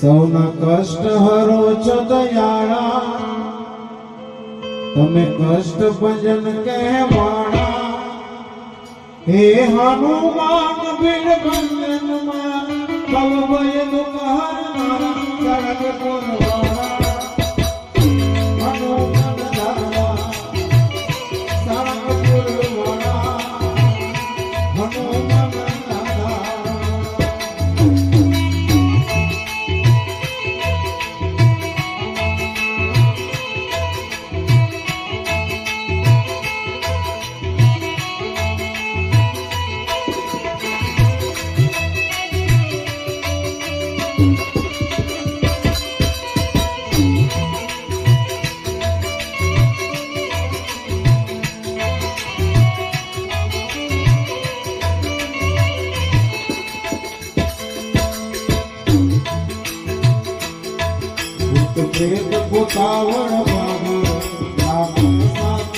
સૌના કષ્ટ હરો છો દયાળા. તમે કષ્ટ ભજન કહેવાળા. હે હનુમાન બિન બંધનમાં કવ ભય દુઃખ હરનારા સર્વ પુરવા. પ્રેત પોતાવણ બાબા આપણી સાથે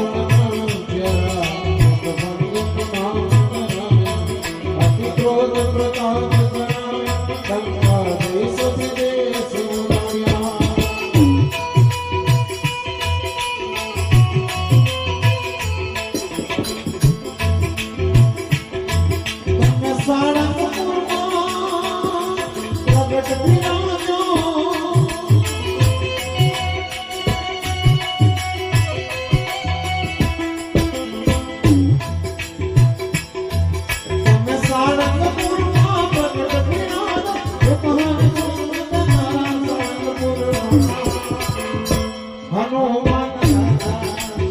Música